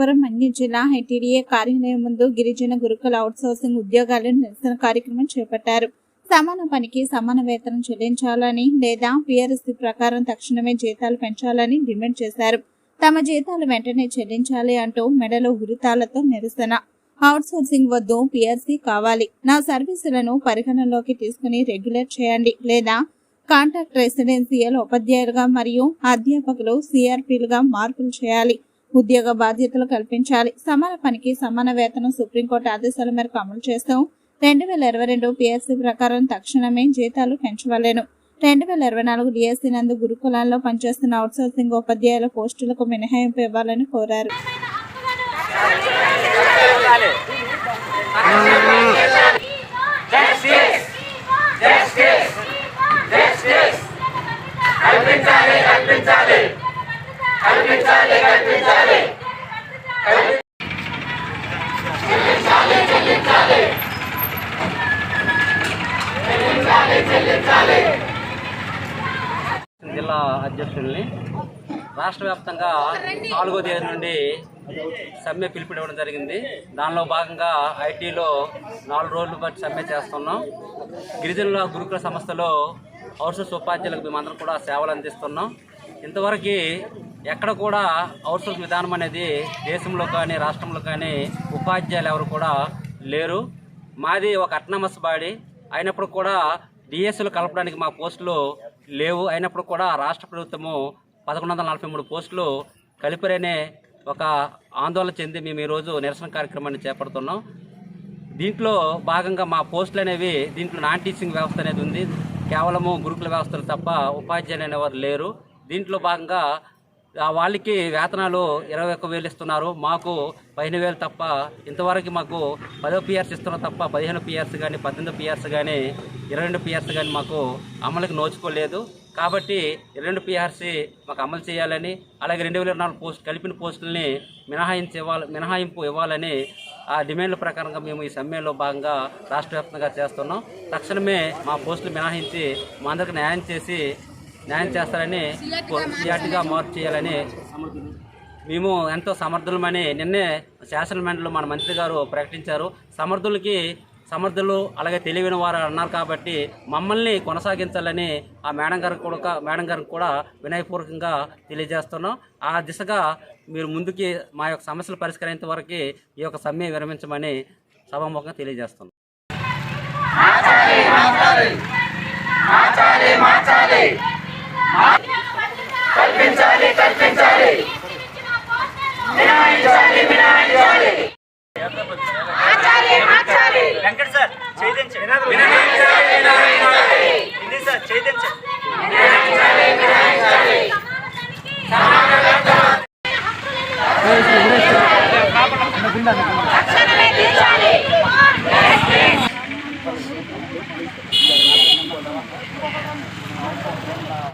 భంగి జిల్లా హెటీడీఏ కార్యాలయం ముందు గిరిజన గురుకుల అవుట్సోర్సింగ్ ఉద్యోగాలు నిరసన కార్యక్రమం చేపట్టారు. సమాన పనికి సమాన వేతనం చెల్లించాలని లేదా పిఆర్ఎస్సీ ప్రకారం తక్షణమే జీతాలు పెంచాలని డిమాండ్ చేశారు. తమ జీతాలు వెంటనే చెల్లించాలి అంటూ మెడలో ఉరితాలతో నిరసన. అవుట్సోర్సింగ్ వద్దు పిఆర్సీ కావాలి. నా సర్వీసులను పరిగణనలోకి తీసుకుని రెగ్యులేట్ చేయండి లేదా కాంట్రాక్ట్ రెసిడెన్సియల్ ఉపాధ్యాయులుగా మరియు అధ్యాపకులు సిఆర్పీలుగా మార్పులు చేయాలి. ఉద్యోగ బాధ్యతలు కల్పించాలి. సమాన పనికి సమాన వేతనం సుప్రీంకోర్టు ఆదేశాల మేరకు అమలు చేస్తాం. రెండు వేల ఇరవై రెండు పిఎస్సీ ప్రకారం తక్షణమే జీతాలు పెంచవలేను. రెండు వేల ఇరవై నాలుగు డిఎస్సీ నందు గురుకులాల్లో పనిచేస్తున్న అవుట్సోర్సింగ్ ఉపాధ్యాయుల పోస్టులకు మినహాయింపు ఇవ్వాలని కోరారు. జిల్లా అధ్యక్షుల్ని రాష్ట్ర వ్యాప్తంగా నాలుగో తేదీ నుండి సమ్మె పిలుపునివ్వడం జరిగింది. దానిలో భాగంగా ఐటీలో నాలుగు రోజులు బట్టి సమ్మె చేస్తున్నాం. గిరిజనుల గురుకుల సంస్థలో ఔషధ ఉపాధ్యాయులకు మేమందరం కూడా సేవలు అందిస్తున్నాం. ఇంతవరకు ఎక్కడ కూడా అవుట్సోర్స్ విధానం అనేది దేశంలో కానీ రాష్ట్రంలో కానీ ఉపాధ్యాయులు ఎవరు కూడా లేరు. మాది ఒక అట్నమస్ బాడీ. అయినప్పుడు కూడా డిఎస్లు కలపడానికి మా పోస్టులు లేవు. అయినప్పుడు కూడా రాష్ట్ర ప్రభుత్వము పదకొండు వందల నలభై మూడు పోస్టులు కలిపరనే ఒక ఆందోళన చెంది మేము ఈరోజు నిరసన కార్యక్రమాన్ని చేపడుతున్నాం. దీంట్లో భాగంగా మా పోస్టులు అనేవి దీంట్లో నాన్ టీచింగ్ వ్యవస్థ అనేది ఉంది. కేవలము గురుకుల వ్యవస్థలు తప్ప ఉపాధ్యాయులు అనేవారు లేరు. దీంట్లో భాగంగా వాళ్ళకి వేతనాలు ఇరవై ఒక్క వేలు ఇస్తున్నారు. మాకు పదిహేను వేలు తప్ప ఇంతవరకు మాకు పదో పిఆర్స్ ఇస్తున్నారు తప్ప పదిహేను పిఆర్స్ కానీ పద్దెనిమిది పిఆర్స్ కానీ ఇరవై రెండు పిఆర్స్ కానీ మాకు అమలుకి నోచుకోలేదు. కాబట్టి ఇరవై రెండు పిఆర్సీ మాకు అమలు చేయాలని అలాగే రెండు వేల ఇరవై నాలుగు పోస్ట్ కలిపిన పోస్టుల్ని మినహాయించి ఇవ్వాలి మినహాయింపు ఇవ్వాలని ఆ డిమాండ్ల ప్రకారంగా మేము ఈ సమ్మెలో భాగంగా రాష్ట్ర వ్యాప్తంగా చేస్తున్నాం. తక్షణమే మా పోస్టులు మినహాయించి మా అందరికి న్యాయం చేసి న్యాయం చేస్తారని సిఆర్టీగా మార్పు చేయాలని మేము ఎంతో సమర్థులమని నిన్నే శాసనమండలిలో మన మంత్రి గారు ప్రకటించారు. సమర్థులకి సమర్థులు అలాగే తెలివైన వారు అన్నారు కాబట్టి మమ్మల్ని కొనసాగించాలని ఆ మేడం గారికి కూడా మేడం గారికి కూడా వినయపూర్వకంగా తెలియజేస్తున్నాం. ఆ దిశగా మీరు ముందుకి మా యొక్క సమస్యలు పరిష్కరించే వరకు ఈ యొక్క సమ్మె విరమించమని సభాముఖంగా తెలియజేస్తున్నాం. వెంకట్ సార్ చైతన్య